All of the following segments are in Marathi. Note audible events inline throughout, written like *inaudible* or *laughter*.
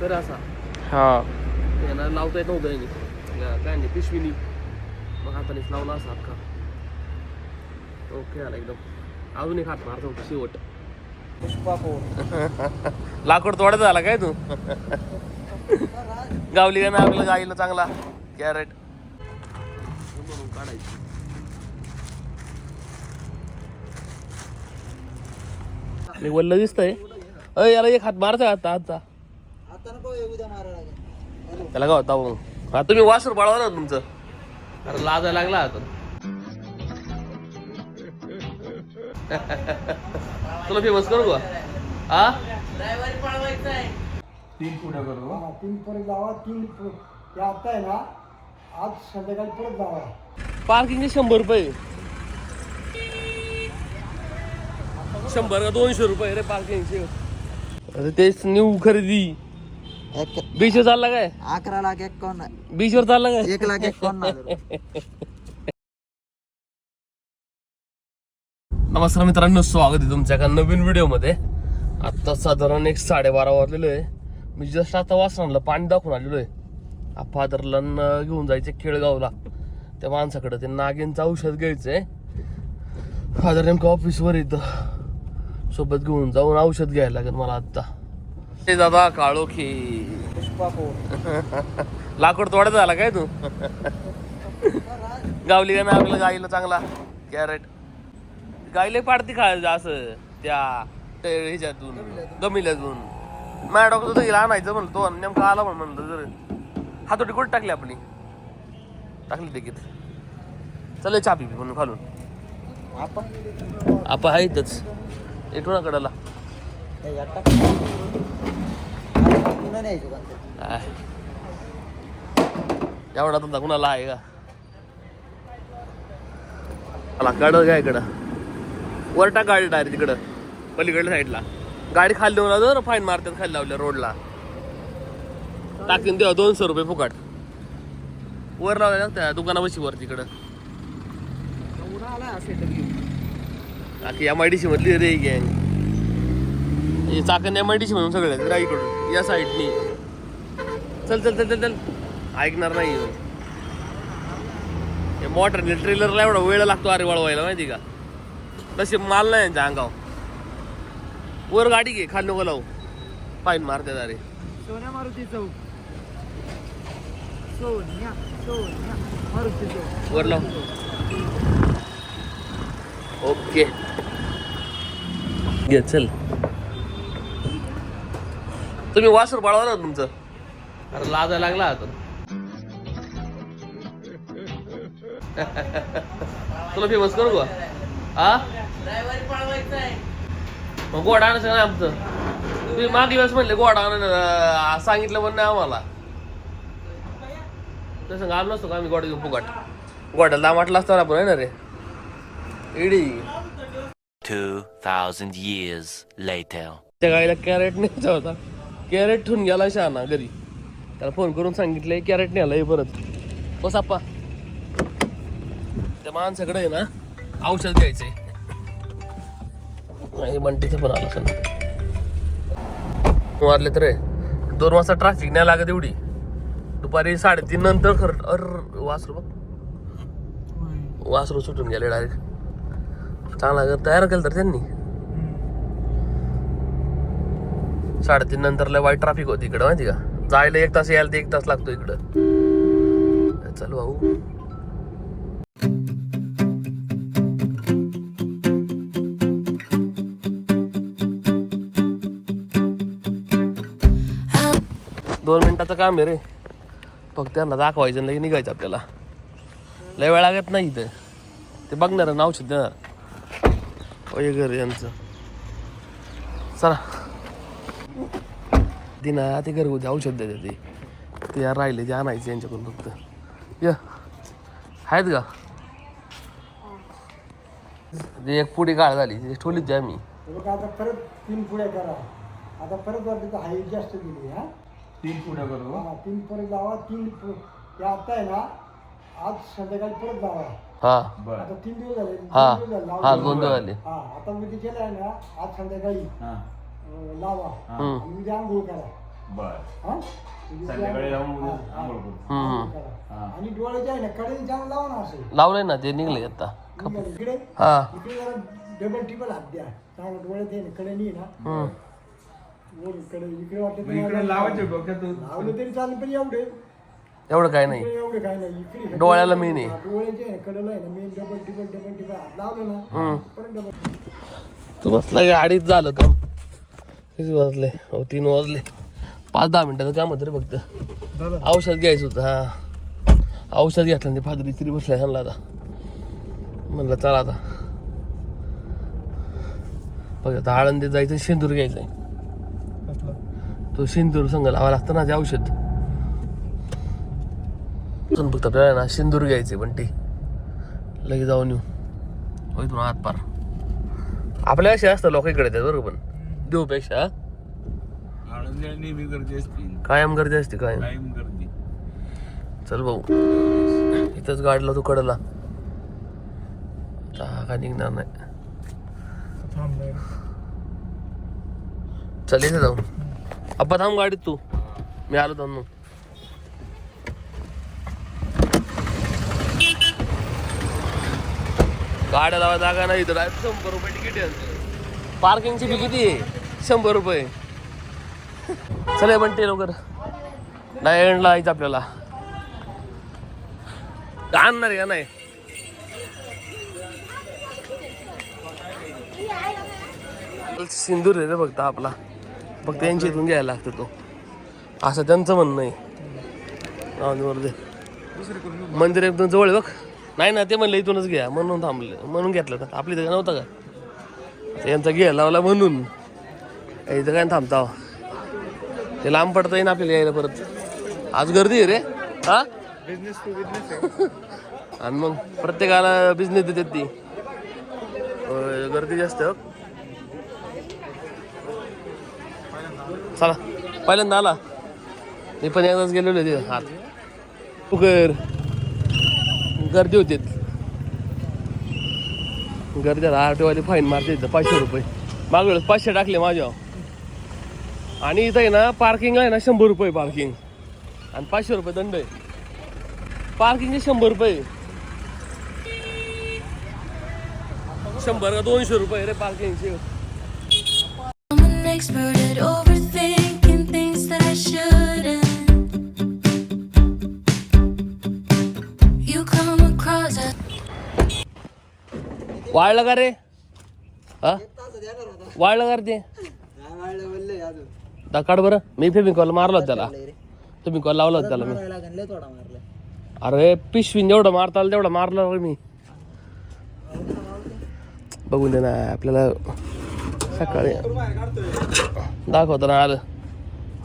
तर असा. हा. त्यांना लावता येत नव्हतं यांनी काय नाही पिशवीनी. मग हातानेच लावला असा अख्खा ओके आला एकदम. अजून एक हात मारतो होता शेवट. *laughs* लाकूड तोडत झाला काय तू? *laughs* गावली का ना आपल्या गाईला चांगला. कॅरेट काढायची मी वल्ल दिसतंय. अय याला एक हात मारचा आता हे उद्या मारा लागेल. त्याला काय होता मग हा तुम्ही वासर बाळवा ना तुमचं. अरे लाजायला लागला आता *laughs* तुला फेमस करू का? हा? तीन पुढे करू. हा तीन परत जावा तीन ते आता आहे ना आज संध्याकाळी परत जावा. पार्किंगचे शंभर रुपये. शंभर का दोनशे रुपये रे पार्किंगचे अरे तेच न्यू खरेदी. बीचवर चालला काय? अकरा लाख एकावन्न. चालला काय? एक लाख एकावन्न नमस्कार मित्रांनो स्वागत आहे तुमच्या एका नवीन व्हिडिओमध्ये. आत्ता साधारण एक साडेबारा वाजलेलो आहे. मी जस्ट आता वासनाला पाणी दाखवून आलेलो आहे. फादरला घेऊन जायचे केळगावला त्या माणसाकडे ते नागिनचं औषध घ्यायचं आहे. फादर नेमकं ऑफिसवर येतं सोबत घेऊन जाऊन औषध घ्यायला लागेल मला आत्ता ते दादा काळोखी लाकूड तोडत झाला काय तू? गावली का ना आपल्या गाईला चांगला? कॅरेट. गाईला पाडती खा असं त्या ह्याच्यातून गमिल्यातून. माझ्या डॉक्टर तर हिला आणायचं म्हणलं तो नेमका आला म्हणून म्हणलं जर हातोटी कुठे टाकली आपली? टाकली तिकीट. चल चहा पी म्हणून खालून. आपण आपण आहे इथंच येतो ना कडाला पुन्हा न्यायचं का. एवढा तुमचा कुणाला आहे का? मला कड काय इकडं. वर टाक गाडी डायरेक्ट तिकडं पलीकडल्या साईडला. गाडी खाली देऊन जर फाईन मारतात खाली लावल्या रोडला. टाकीन देवा दोनशे रुपये फुकाट. वर लावल्या त्या दुकानापाशी वर तिकडं. एवढा आला असेल तरी. बाकी एम आय डी सी मधली रे गँग हे चाकण एम आय म्हणून सगळे राईकडून या साईडनी. चल चल चल चल चल. ऐकणार नाही हे. मोटर ट्रेलरला एवढा वेळ लागतो अरे वळवायला माहिती का? तसे माल नाही यांच्या अंगावर. वर गाडी घे खाली नको लावू. फाईन मारतात अरे सोन्या मारुती चौक. सोन्या सोन्या मारुती चौक. वर लाव. ओके. घे चल. तुम्ही वासर बाळवा ना तुमचं. अरे लाजायला लागला आता. तुला फेमस करू का? हा मग गोड आणायचं ना आमचं? तुम्ही मागे दिवस म्हणले गोड आण सांगितलं पण नाही आम्हाला. तसं आलो नसतो का आम्ही गोड घेऊन फुकट? गोड्याला वाटला असता ना आपण आहे ना रे? इडी. 2,000 years later. त्या गाईला कॅरेट न्यायचा होता. कॅरेट ठेवून गेला शहाणा घरी. त्याला फोन करून सांगितलंय कॅरेट न्यायला परत. बस आप्पा त्या माणसाकडे आहे ना औषध घ्यायचंय. नाही बंटीचं पण आलं सण मारले तर दोन वाजता ट्रॅफिक नाही लागत एवढी. दुपारी साडेतीन नंतर खरं अर वासरू बघ. वासरू सुटून गेले डायरेक्ट चांगला तयार केलं तर त्यांनी. साडेतीन नंतर लय वाईट ट्रॅफिक होती इकडं माहिती का? जायला एक तास यायला ते एक तास लागतो इकडं. चल भाऊ. दोन मिनिटाचं काम आहे रे. फक्त त्यांना दाखवायचं लगे निघायचं आपल्याला. लय वेळ लागत नाही इथं. ते बघणार नाव औषध देणार होय घर यांचं. चला. दिना ते घरगुती औषध देते ते. ते यार राहिले ते आणायचे यांच्याकडून फक्त. य. आहेत का? ते एक पुढे काळ झाली ती ठेवलीच मी. हे बघा आता परत तीन पुढ्या करा. आता परत वाटतं तर हाईट जास्त दिली हा? तीन पुढे करू? हा, तीन परत जावा तीन पु- ते आता आहे ना आज संध्याकाळी परत जावा. हा. बर. आता तीन दिवस झाले दोन हा दिवस झाले हा लावून. गोंधळ आले हा आता उद्या केलं आहे ना आज संध्याकाळी. हा. लावा हम्म. आणि उद्या आंघोळ करा बर हा? संध्याकाळी जाऊन हा, हा. आंघोळ करू हम्म. करा. आणि डोळ्याचे आहे ना कडे जाऊन लावा ना असे लावलंय ना ते निघले आता निघाले. इकडे हा इकडे जरा डबल टिबल हात द्या चांगलं डोळ्यात आहे ना कडे नाही ना हम्म. वर कडे इकडे वाटलं मग इकडे लावायचे डोक्यातून लावलं तरी चालेल पण एवढे एवढं काय नाही इकडे एवढे काय नाही इकडे डोळ्याला main आहे. हा, डोळ्याचे आहे ना कडेला आहे ना मेन डबल टिबल डबल टिबल हात लावलं ना हम्म. परत डबल तू बसला अडीच झालं काम किती वाजले? हो तीन वाजले. पाच दहा मिनिटाचं काम होतं रे फक्त. औषध घ्यायचं होतं हा. औषध घेतलं ते फादरी तरी बसलाय सांगला आता. म्हणलं चला आता. बघ आता आळंदीत जायचं शेंदूर घ्यायचंय. तो शेंदूर संघ लावा लागतं ना ते औषध. फक्त आपल्याला ना शेंदूर घ्यायचे पण ते. लगेच जाऊन येऊ. हो इथून हात पार आपल्या असे असतं लोक इकडे येतात बरोबर पण. देऊपेक्षा आळंदी नेहमी गर्दी असते. कायम गर्दी असते कायम. कायम गर्दी. चल भाऊ. इथंच गाडला तू कडला. आता काय निघणार नाही. चल इथे जाऊ. अप्पा थांब गाडीत तू. मी आलो थांब मग. गाड्या लावा जागा नाही तर शंभर रुपये तिकीट आहे. पार्किंगची फी किती आहे? शंभर रुपये. चल पण ते लवकर. डायगंडला यायचं आपल्याला. आणणार आहे का नाही? सिंदूर आहे रे फक्त आपला. फक्त यांच्या इथून घ्यायला लागतो तो. असं त्यांचं म्हणणं आहे. मंदिर एकदम जवळ आहे बघ. नाही ना ते म्हणलं इथूनच घ्या. म्हणून थांबले. म्हणून घेतलं का? आपली तर नव्हतं का? यांचा घ्यायला लावला म्हणून. इथं काय थांबता ते लांब पडता येईन आपल्याला यायला परत. आज गर्दी आहे रे. हा? बिझनेस टू बिझनेस आणि मग प्रत्येकाला बिझनेस देतात ती. गर्दी जास्त हो. चला पहिल्यांदा आला. मी पण एकदाच गेलेलो तिथं. हात. उकर गर्दी होती. गर्द्याला आरटीवाली फाईन मारते इथं पाचशे रुपये. मागं पाचशे टाकले माझ्या आणि इथं आहे ना पार्किंग आहे ना शंभर रुपये पार्किंग आणि पाचशे रुपये दंड आहे. पार्किंगचे शंभर रुपये शंभर का दोनशे रुपये रे पार्किंगचे I. You come across वाळलं का रे? हा? वाळलं का रे ते? दकाड बरं. मी फेमिकॉल मारला होता त्याला. तुम्ही कॉल लावला होता त्याला मी. अरे पिशवीन जेवढं मारता आलं तेवढं मारलं रे मी. बघून दे ना आपल्याला सकाळी दाखवता ना आलं.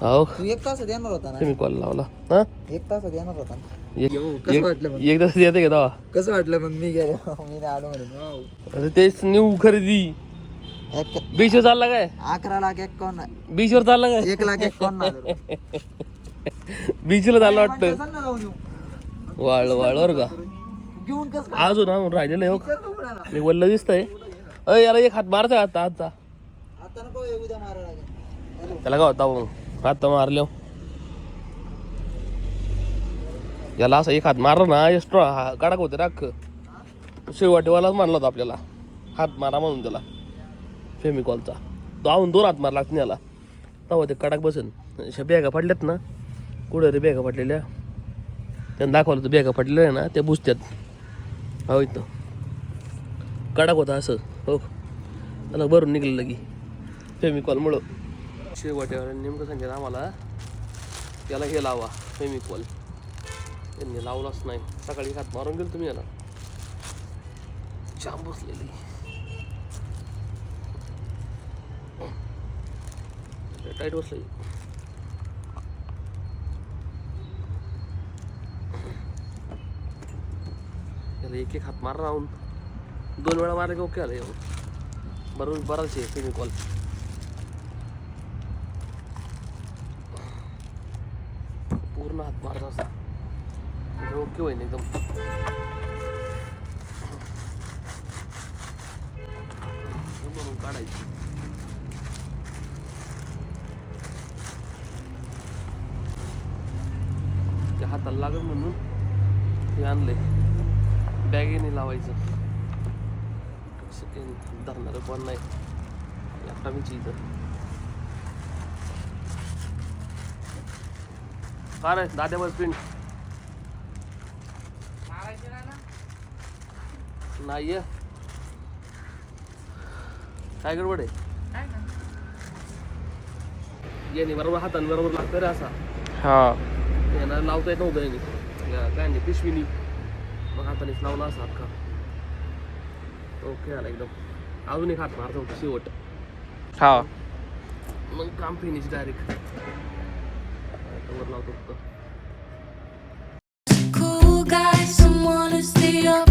हो. एक तासात येणार होता ना? तुम्ही कॉल लावला. हा? एक तासात येणार होता कसं एक- वाटलं मग? एकदा येते का तेव्हा? कसं वाटलं मग मी गेलो? *laughs* मी नाही आलो म्हणून. वाव. अरे तेच न्यू खरेदी. एक बीचवर चालला काय? अकरा लाख एकावन्न बीचवर चालला काय? एक लाख एकावन्न हजार. बीचला चाललं वाटतं. चल ना जाऊन येऊ. वाळ वाळ बरं का. घेऊन कसं अजून हा राहिलेलं आहे हो. चल तू पुण्याला. मी वल्ल दिसतंय. अय याला एक हात मारतोय आता आता आता नको येऊ, उद्या मारा लागेल. त्याला काय होता मग? हात मारल्या याला असं एक हात मारला ना एक्स्ट्रा कडक होते राख. शेवटेवालाच मारला होता आपल्याला. हात मारा म्हणून त्याला. फेमिकॉलचा दावून दोन हात मार लागतील याला. तेव्हा ते कडक बसेन. अशा बॅगा पडल्यात ना कुठं रे बॅगा पडलेल्या त्यांना दाखवलं तर बॅगा पडलेल्या आहे ना त्या बुजत्यात. हो इथं. कडक होता असं. हो. त्याला भरून निघलेलं की फेमिकॉलमुळं शेवट्यावर नेमकं सांगितलं आम्हाला त्याला हे लावा. फेमिकॉल त्यांनी लावलाच नाही. सकाळी हात मारून गेलो तुम्ही याला. जाम बसलेली. टाईट बसली याला एक एक हात मार राहून. दोन वेळा मारले की ओके आलं येऊन बरोबर बराच आहे कॉल पूर्ण हात मारत असा ओके होईन एकदम. बनवून काढायची. हाताला लागल म्हणून हे आणलंय. बॅगेने लावायचं. धरणार पण नाही. मीच इथं का रे दाद्यावर प्रिंट नाही. काय गडबड आहे? याने बरोबर हाताने बरोबर लागतं रे असा. हा. यांना लावता येत नव्हतं याने. या काय नाही पिशवीनी. मग हातानेच लावला असा अख्खा ओके आला एकदम. अजून एक हात मारतो होता शेवट. हा. मग काम फिनिश डायरेक्ट वर लावतो फक्त. Cool guy, someone who's the opposite.